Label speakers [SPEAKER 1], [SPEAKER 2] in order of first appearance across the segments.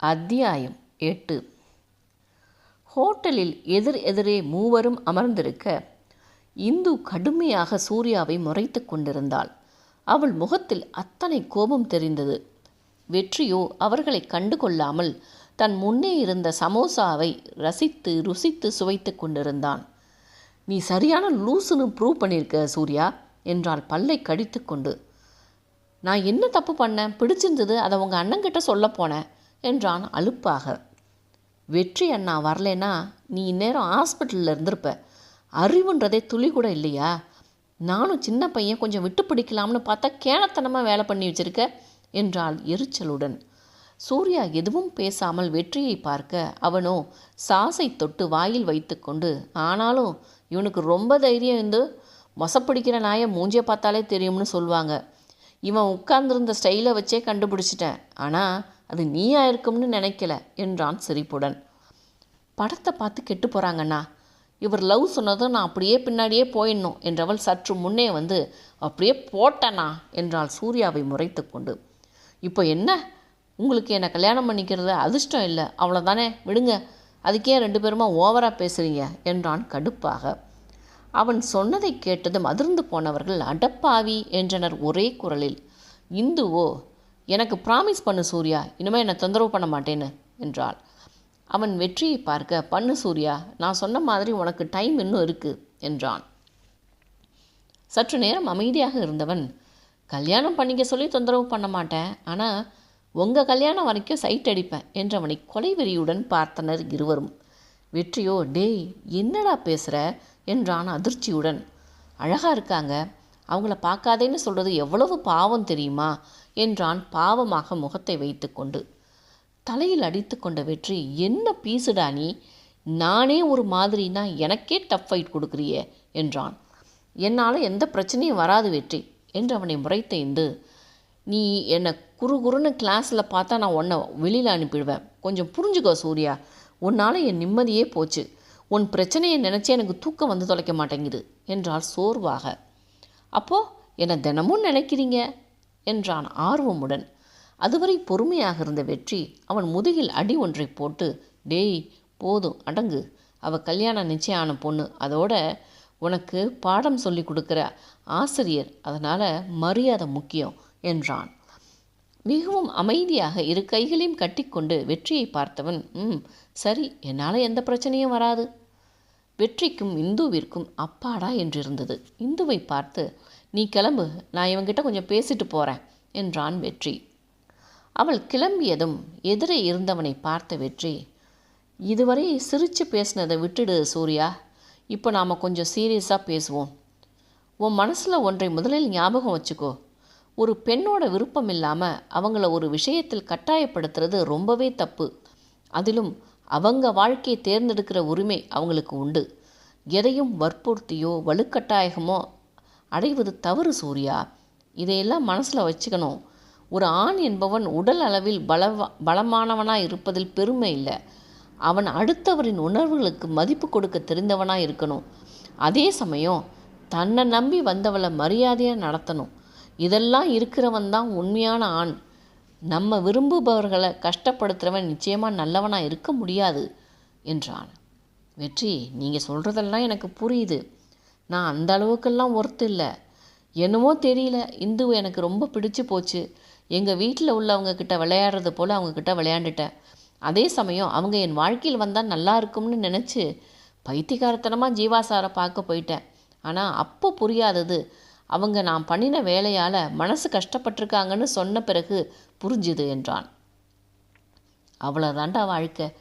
[SPEAKER 1] அத்தியாயம் எட்டு. ஹோட்டலில் எதிர் எதிரே மூவரும் அமர்ந்திருக்க இந்து கடுமையாக சூர்யாவை முறைத்து கொண்டிருந்தாள். அவள் முகத்தில் அத்தனை கோபம் தெரிந்தது. வெற்றியோ அவர்களை கண்டு கொள்ளாமல் தன் முன்னே இருந்த சமோசாவை ரசித்து ருசித்து சுவைத்து கொண்டிருந்தான். நீ சரியான லூசுன்னு ப்ரூவ் பண்ணியிருக்க சூர்யா என்றாள் பல்லை கடித்து கொண்டு. நான் என்ன தப்பு பண்ணேன்? பிடிச்சிருந்தது அதை உங்கள் அண்ணங்கிட்ட சொல்ல போனேன். என்றான் அலுப்பாக. வெற்றி அண்ணா வரலேனா நீ இந்நேரம் ஹாஸ்பிட்டலில் இருந்திருப்ப. அறிவுன்றதே துளி கூட இல்லையா? நானும் சின்ன பையன் கொஞ்சம் விட்டு பிடிக்கலாம்னு பார்த்தா கேனத்தனமாக வேலை பண்ணி வச்சிருக்க என்றாள் எரிச்சலுடன். சூர்யா எதுவும் பேசாமல் வெற்றியை பார்க்க அவனோ சாசை தொட்டு வாயில் வைத்துக்கொண்டு ஆனாலும் இவனுக்கு ரொம்ப தைரியம் இருந்து மொசப்பிடிக்கிற நாயை மூஞ்சியை பார்த்தாலே தெரியும்னு சொல்லுவாங்க இவன் உட்கார்ந்துருந்த ஸ்டைலை வச்சே கண்டுபிடிச்சிட்டேன். ஆனால் அது நீயா இருக்கும்னு நினைக்கல என்றான் சிரிப்புடன். படத்தை பார்த்து கெட்டு போகிறாங்கண்ணா இவர் லவ் சொன்னதும் நான் அப்படியே பின்னாடியே போயிடணும் என்றவள் சற்று முன்னே வந்து அப்படியே போட்டேனா என்றாள் சூர்யாவை முறைத்து கொண்டு. இப்போ என்ன? உங்களுக்கு என்னை கல்யாணம் பண்ணிக்கிறது அதிர்ஷ்டம் இல்லை. அவ்வளோதானே விடுங்க. அதுக்கே ரெண்டு பேருமா ஓவராக பேசுகிறீங்க என்றான் கடுப்பாக. அவன் சொன்னதை கேட்டதும் அதிர்ந்து போனவர்கள் அடப்பாவி என்றனர் ஒரே குரலில். இந்துவோ எனக்கு ப்ராமிஸ் பண்ணு சூர்யா இனிமேல் என்னை தொந்தரவு பண்ண மாட்டேன்னு என்றாள். அவன் வெற்றியை பார்க்க பண்ணு சூர்யா நான் சொன்ன மாதிரி உனக்கு டைம் இன்னும் இருக்கு என்றான். சற்று நேரம் அமைதியாக இருந்தவன் கல்யாணம் பண்ணிக்க சொல்லி தொந்தரவு பண்ண மாட்டேன் ஆனால் உங்கள் கல்யாணம் வரைக்கும் சைட் அடிப்பேன் என்றவனை கொலை வெறியுடன் பார்த்தனர் இருவரும். வெற்றியோ டேய் என்னடா பேசுகிற என்றான் அதிர்ச்சியுடன். அழகாக இருக்காங்க அவங்கள பார்க்காதேன்னு சொல்கிறது எவ்வளவு பாவம் தெரியுமா? என்றான் பாவமாக முகத்தை வைத்துக்கொண்டு. தலையில் அடித்து கொண்ட வெற்றி என்ன பீசுடா நீ? நானே ஒரு மாதிரினா எனக்கே டஃப் ஃபைட் கொடுக்குறியே என்றான். என்னால் எந்த பிரச்சனையும் வராது வெற்றி என்று அவனை முறைத்த இந்து நீ என்னை குறு குறுன்னு கிளாஸில் பார்த்தா நான் உன்னை வெளியில் அனுப்பிடுவேன். கொஞ்சம் புரிஞ்சுக்கோ சூர்யா. உன்னால் என் நிம்மதியே போச்சு. உன் பிரச்சனையை நினச்சி எனக்கு தூக்கம் வந்து தொலைக்க மாட்டேங்குது என்றால் சோர்வாக. அப்போது என்னை தினமும் நினைக்கிறீங்க? என்றான் ஆர்வமுடன். அதுவரை பொறுமையாக இருந்த வெற்றி அவன் முதுகில் அடி ஒன்றை போட்டு டேய் போதும் அடங்கு. அவ கல்யாணம் நிச்சயம் ஆன பொண்ணு. அதோட உனக்கு பாடம் சொல்லி கொடுக்குற ஆசிரியர். அதனால் மரியாதை முக்கியம் என்றான். மிகவும் அமைதியாக இரு கைகளையும் கட்டிக்கொண்டு வெற்றியை பார்த்தவன் ம் சரி என்னால் எந்த பிரச்சனையும் வராது. வெற்றிக்கும் இந்துவிற்கும் அப்பாடா என்றிருந்தது. இந்துவை பார்த்து நீ கிளம்பு நான் இவங்கிட்ட கொஞ்சம் பேசிட்டு போகிறேன் என்றான் வெற்றி. அவள் கிளம்பியதும் எதிரே இருந்தவனை பார்த்த வெற்றி இதுவரை சிரித்து பேசினதை விட்டுடு சூர்யா இப்போ நாம் கொஞ்சம் சீரியஸாக பேசுவோம். உன் மனசில் ஒன்றை முதலில் ஞாபகம் வச்சுக்கோ. ஒரு பெண்ணோட விருப்பம் இல்லாமல் அவங்கள ஒரு விஷயத்தில் கட்டாயப்படுத்துறது ரொம்பவே தப்பு. அதிலும் அவங்க வாழ்க்கையை தேர்ந்தெடுக்கிற உரிமை அவங்களுக்கு உண்டு. எதையும் வற்புறுத்தியோ வலுக்கட்டாயகமோ அடைவது தவறு சூர்யா? இதையெல்லாம் மனசில் வச்சுக்கணும். ஒரு ஆண் என்பவன் உடல் அளவில் பலவ பலமானவனாக இருப்பதில் பெருமை இல்லை. அவன் அடுத்தவரின் உணர்வுகளுக்கு மதிப்பு கொடுக்க தெரிந்தவனாக இருக்கணும். அதே சமயம் தன்னை நம்பி வந்தவளை மரியாதையாக நடத்தணும். இதெல்லாம் இருக்கிறவன் தான் உண்மையான ஆண். நம்ம விரும்புபவர்களை கஷ்டப்படுத்துகிறவன் நிச்சயமாக நல்லவனாக இருக்க முடியாது என்றான். வெற்றி நீங்கள் சொல்கிறதெல்லாம் எனக்கு புரியுது. நான் அந்த அளவுக்கெல்லாம் ஒர்த்து இல்லை. என்னமோ தெரியல. இந்து எனக்கு ரொம்ப பிடிச்சு போச்சு. எங்கள் வீட்டில் உள்ளவங்க கிட்ட விளையாடுறது போல் அவங்கக்கிட்ட விளையாண்டுட்டேன். அதே சமயம் அவங்க என் வாழ்க்கையில் வந்தால் நல்லா இருக்கும்னு நினச்சி பைத்தியகாரத்தனமாக ஜீவாசாரை பார்க்க போயிட்டேன். ஆனால் அப்போ புரியாதது. அவங்க நான் பண்ணின வேலையால் மனசு கஷ்டப்பட்டிருக்காங்கன்னு சொன்ன பிறகு புரிஞ்சுது என்றான். அவ்வளோதாண்டா வாழ்க்கை.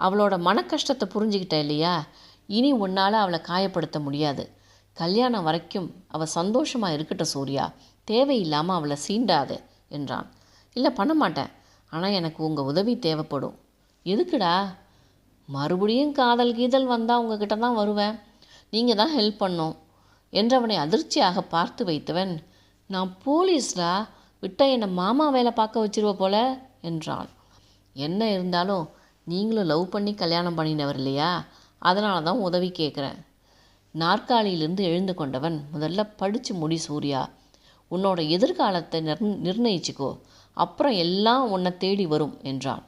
[SPEAKER 1] அவளோட மன கஷ்டத்தை புரிஞ்சுக்கிட்ட இல்லையா? இனி உன்னால் அவளை காயப்படுத்த முடியாது. கல்யாணம் வரைக்கும் அவள் சந்தோஷமாக இருக்கட்டும் சூர்யா. தேவையில்லாமல் அவளை சீண்டாது என்றான். இல்லை பண்ண மாட்டேன். ஆனால் எனக்கு உங்கள் உதவி தேவைப்படும். எதுக்குடா? மறுபடியும் காதல் கீதல் வந்தால் உங்ககிட்ட தான் வருவேன். நீங்கள் தான் ஹெல்ப் பண்ணும். என்றவனை அதிர்ச்சியாக பார்த்து வைத்தவன் நான் போலீஸ்டா? விட்ட என்னை மாமா வேலை பார்க்க வச்சிருவ போல? என்றான். என்ன இருந்தாலும் நீங்களும் லவ் பண்ணி கல்யாணம் பண்ணினவர் இல்லையா? அதனால தான் உதவி கேட்குறேன் நாற்காலியிலிருந்து எழுந்து கொண்டவன் முதல்ல படித்து முடி சூர்யா. உன்னோட எதிர்காலத்தை நிர் நிர்ணயிச்சுக்கோ. அப்புறம் எல்லாம் உன்னை தேடி வரும் என்றான்.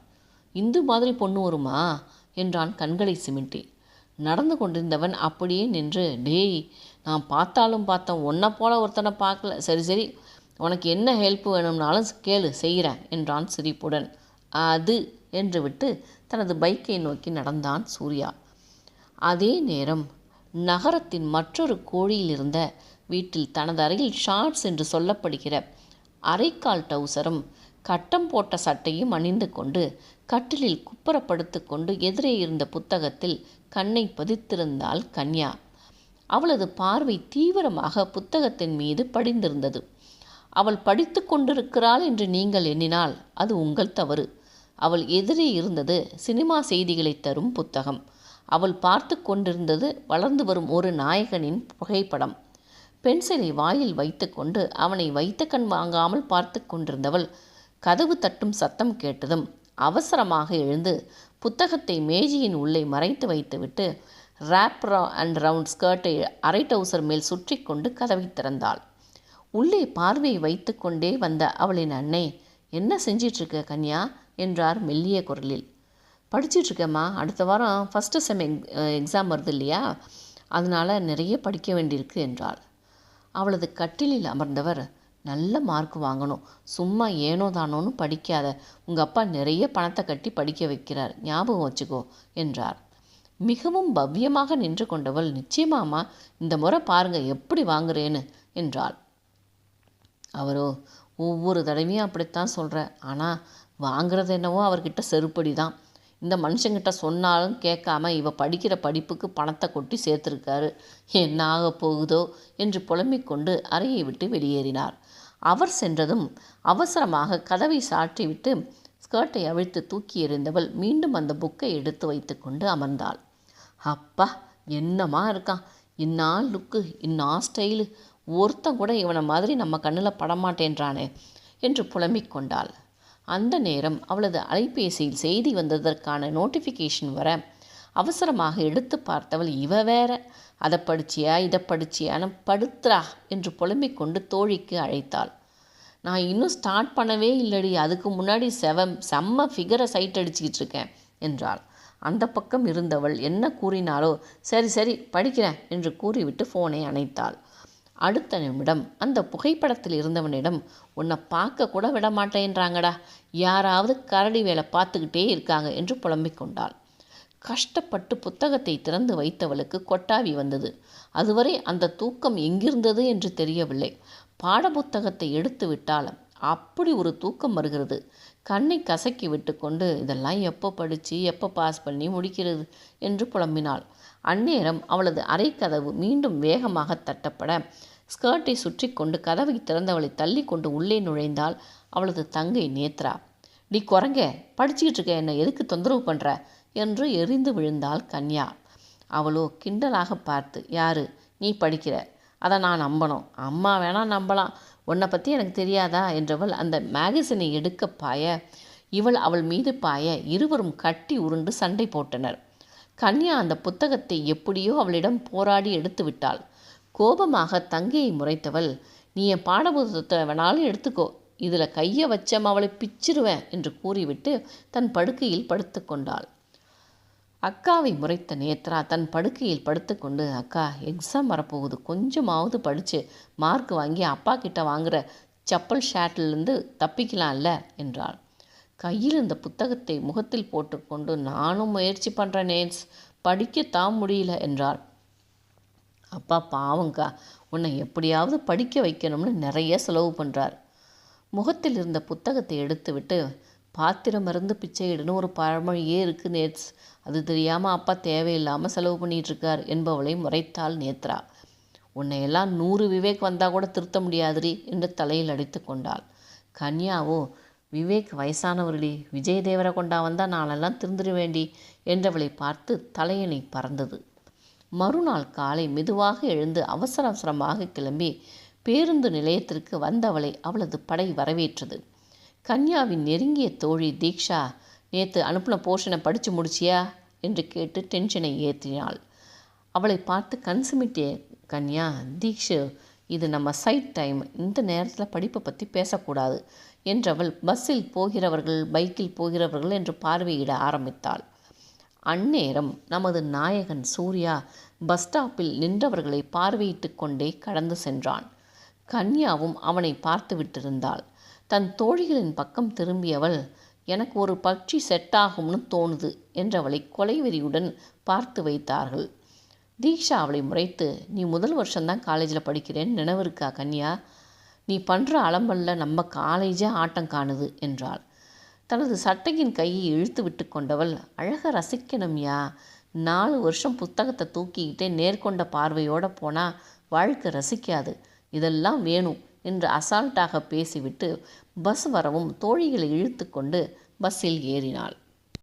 [SPEAKER 1] இந்து மாதிரி பொண்ணு வருமா? என்றான் கண்களை சிமிட்டி. நடந்து கொண்டிருந்தவன் அப்படியே நின்று டேய் நான் பார்த்தாலும் பார்த்தேன். உன்னை போல ஒருத்தனை பார்க்கல. சரி சரி. உனக்கு என்ன ஹெல்ப் வேணும்னாலும் கேளு செய்கிறேன் என்றான் சிரிப்புடன். அது என்று விட்டு தனது பைக்கை நோக்கி நடந்தான் சூர்யா. அதே நேரம் நகரத்தின் மற்றொரு கோழியில் இருந்த வீட்டில் தனது அறையில் ஷார்ட்ஸ் என்று சொல்லப்படுகிற அரைக்கால் டவுசரும் கட்டம் போட்ட சட்டையும் அணிந்து கொண்டு கட்டிலில் குப்புறப்படுத்து கொண்டு எதிரே இருந்த புத்தகத்தில் கண்ணை பதித்திருந்தாள் கன்யா. அவளது பார்வை தீவிரமாக புத்தகத்தின் மீது படிந்திருந்தது. அவள் படித்து கொண்டிருக்கிறாள் என்று நீங்கள் எண்ணினால் அது உங்கள் தவறு. அவள் எதிரே இருந்தது சினிமா செய்திகளை தரும் புத்தகம். அவள் பார்த்து கொண்டிருந்தது வளர்ந்து வரும் ஒரு நாயகனின் புகைப்படம். பென்சிலை வாயில் வைத்துக்கொண்டு அவனை வைத்த கண் வாங்காமல் பார்த்து கொண்டிருந்தவள் கதவு தட்டும் சத்தம் கேட்டதும் அவசரமாக எழுந்து புத்தகத்தை மேஜையின் உள்ளே மறைத்து வைத்துவிட்டு ரேப் அண்ட் ரவுண்ட் ஸ்கர்ட்டை அரை டவுசர் மேல் சுற்றி கொண்டு கதவை திறந்தாள். உள்ளே பார்வையை வைத்து கொண்டே வந்த அவளின் அன்னை என்ன செஞ்சிட்ருக்க கன்யா? என்றார் மெல்லிய குரலில். படிச்சிட்ருக்கேம்மா. அடுத்த வாரம் ஃபஸ்ட்டு செம் எக் எக்ஸாம் வருது இல்லையா? அதனால் நிறைய படிக்க வேண்டியிருக்கு என்றாள். அவளது கட்டிலில் அமர்ந்தவர் நல்ல மார்க் வாங்கணும். சும்மா ஏனோ தானோன்னு படிக்காத. உங்கள் அப்பா நிறைய பணத்தை கட்டி படிக்க வைக்கிறார். ஞாபகம் வச்சுக்கோ என்றார். மிகவும் பவ்யமாக நின்று கொண்டவள் நிச்சயமாமா இந்த முறை பாருங்க எப்படி வாங்குறேன்னு என்றாள். அவரோ ஒவ்வொரு தடவையும் அப்படித்தான் சொல்கிற ஆனால் வாங்குறது என்னவோ அவர்கிட்ட செருப்படி தான் இந்த மனுஷங்கிட்ட சொன்னாலும் கேட்காம இவ படிக்கிற படிப்புக்கு பணத்தை கொட்டி சேர்த்துருக்காரு. என்னாக போகுதோ? என்று புலம்பிக் கொண்டு அறையை விட்டு வெளியேறினார். அவர் சென்றதும் அவசரமாக கதவை சாற்றிவிட்டு ஸ்கர்ட்டை அவிழ்த்து தூக்கி எறிந்தவள் மீண்டும் அந்த புக்கை எடுத்து வைத்துக்கொண்டு அமர்ந்தாள். அப்பா என்னமா இருக்கான்? இன்னா லுக்கு இன்னா ஸ்டைலு. ஒருத்தன் கூட இவனை மாதிரி நம்ம கண்ணில் படமாட்டேன்றானே? என்று புலம்பிக் கொண்டாள். அந்த நேரம் அவளது அலைபேசியில் செய்தி வந்ததற்கான நோட்டிஃபிகேஷன் வர அவசரமாக எடுத்து பார்த்தவள் இவ வேற. அதை படிச்சியா இதை படிச்சியான்னு படுத்துறா என்று புலம்பிக் கொண்டு தோழிக்கு அழைத்தாள். நான் இன்னும் ஸ்டார்ட் பண்ணவே இல்லடி அதுக்கு முன்னாடி செவம் செம்ம ஃபிகரை சைட் அடிச்சுக்கிட்டு இருக்கேன் என்றாள். அந்த பக்கம் இருந்தவள் என்ன கூறினாலோ சரி சரி படிக்கிறேன் என்று கூறிவிட்டு ஃபோனை அணைத்தாள். அடுத்த நிமிடம் அந்த புகைப்படத்தில் இருந்தவனிடம் உன்னை பார்க்க கூட விட மாட்டேன்றாங்கடா யாராவது கரடி வேலை பார்த்துக்கிட்டே இருக்காங்க என்று புலம்பிக் கொண்டாள். கஷ்டப்பட்டு புத்தகத்தை திறந்து வைத்தவளுக்கு கொட்டாவி வந்தது. அதுவரை அந்த தூக்கம் எங்கிருந்தது என்று தெரியவில்லை. பாடப்புத்தகத்தை எடுத்து விட்டால் அப்படி ஒரு தூக்கம் வருகிறது. கண்ணை கசக்கி விட்டுக்கொண்டு இதெல்லாம் எப்போ படித்து எப்போ பாஸ் பண்ணி முடிக்கிறது? என்று புலம்பினாள். அந்நேரம் அவளது அறைக்கதவு மீண்டும் வேகமாக தட்டப்பட ஸ்கர்ட்டை சுற்றி கொண்டு கதவை திறந்தவளை தள்ளி கொண்டு உள்ளே நுழைந்தாள் அவளது தங்கை நேத்ரா. டி குரங்க படிச்சுக்கிட்டு இருக்க என்னை? எதுக்கு தொந்தரவு பண்ணுற என்று எரிந்து விழுந்தாள் கன்யா. அவளோ கிண்டலாக பார்த்து யாரு? நீ படிக்கிற. அதை நான் நம்பணும். அம்மா வேணால் நம்பலாம். உன்னை பற்றி எனக்கு தெரியாதா என்றவள் அந்த மேகசினை எடுக்க பாய இவள் அவள் மீது பாய இருவரும் கட்டி உருண்டு சண்டை போட்டனர். கன்யா அந்த புத்தகத்தை எப்படியோ அவளிடம் போராடி எடுத்து விட்டாள். கோபமாக தங்கையை முறைத்தவள் நீ என் பாடபுத்தகத்தை வேணாலும் எடுத்துக்கோ இதில் கையை வச்சம் அவளை பிச்சிருவேன் என்று கூறிவிட்டு தன் படுக்கையில் படுத்து கொண்டாள். அக்காவை முறைத்த நேத்ரா தன் படுக்கையில் படுத்துக்கொண்டு அக்கா எக்ஸாம் வரப்போகுது. கொஞ்சமாவது படித்து மார்க் வாங்கி அப்பா கிட்ட வாங்குகிற செப்பல் ஷேட்லேருந்து தப்பிக்கலாம்ல? என்றாள். கையில் இந்த புத்தகத்தை முகத்தில் போட்டுக்கொண்டு நானும் முயற்சி பண்ணுறேன் நேன்ஸ். படிக்கத்தான் முடியல என்றாள். அப்பா பாவங்க்கா உன்னை எப்படியாவது படிக்க வைக்கணும்னு நிறைய செலவு பண்ணுறார் முகத்தில் இருந்த புத்தகத்தை எடுத்துவிட்டு பாத்திரம் மருந்து பிச்சையிடுன்னு ஒரு பழமொழியே இருக்குது நேத்ஸ். அது தெரியாமல் அப்பா தேவையில்லாமல் செலவு பண்ணிகிட்ருக்கார் என்பவளை முறைத்தாள் நேத்ரா. உன்னை எல்லாம் நூறு விவேக் வந்தால் கூட திருத்த முடியாதுரி என்று தலையில் அடித்து கொண்டாள். கன்யாவோ விவேக் வயசானவர்களே விஜய் தேவரை கொண்டா வந்தால் நானெல்லாம் திருந்துட வேண்டி என்றவளை பார்த்து தலையணை பறந்தது. மறுநாள் காலை மெதுவாக எழுந்து அவசர அவசரமாக கிளம்பி பேருந்து நிலையத்திற்கு வந்தவளை அவளது படை வரவேற்றது. கன்யாவின் நெருங்கிய தோழி தீக்ஷா நேற்று அனுப்பின போர்ஷனை படித்து முடிச்சியா? என்று கேட்டு டென்ஷனை ஏற்றினாள் அவளை பார்த்து கண் சிமிட்டிய கன்யா தீக்ஷு இது நம்ம சைட் டைம் இந்த நேரத்தில் படிப்பை பற்றி பேசக்கூடாது என்றவள் பஸ்ஸில் போகிறவர்கள் பைக்கில் போகிறவர்கள் என்று பார்வையிட ஆரம்பித்தாள். அந்நேரம் நமது நாயகன் சூர்யா பஸ் ஸ்டாப்பில் நின்றவர்களை பார்வையிட்டு கொண்டே கடந்து சென்றான். கன்யாவும் அவனை பார்த்து விட்டிருந்தாள். தன் தோழிகளின் பக்கம் திரும்பியவள் எனக்கு ஒரு பட்சி செட் ஆகும்னு தோணுது என்றவளை கொலைவெறியுடன் பார்த்து வைத்தார்கள். தீக்ஷா அவளை முறைத்து நீ முதல் வருஷம்தான் காலேஜில் படிக்கிறேன்னு நினைவு இருக்கா கன்யா? நீ பண்ணுற அலம்பல்ல நம்ம காலேஜே ஆட்டம் காணுது என்றாள். தனது சட்டையின் கையை இழுத்து விட்டு கொண்டவள் அழக ரசிக்கணும்யா நாலு வருஷம் புத்தகத்தை தூக்கிக்கிட்டே நேர்கொண்ட பார்வையோடு போனால் வாழ்க்கை ரசிக்காது. இதெல்லாம் வேணும். என்று அசால்ட்டாக பேசிவிட்டு பஸ் வரவும் தோழிகளை இழுத்து கொண்டு பஸ்ஸில் ஏறினாள்.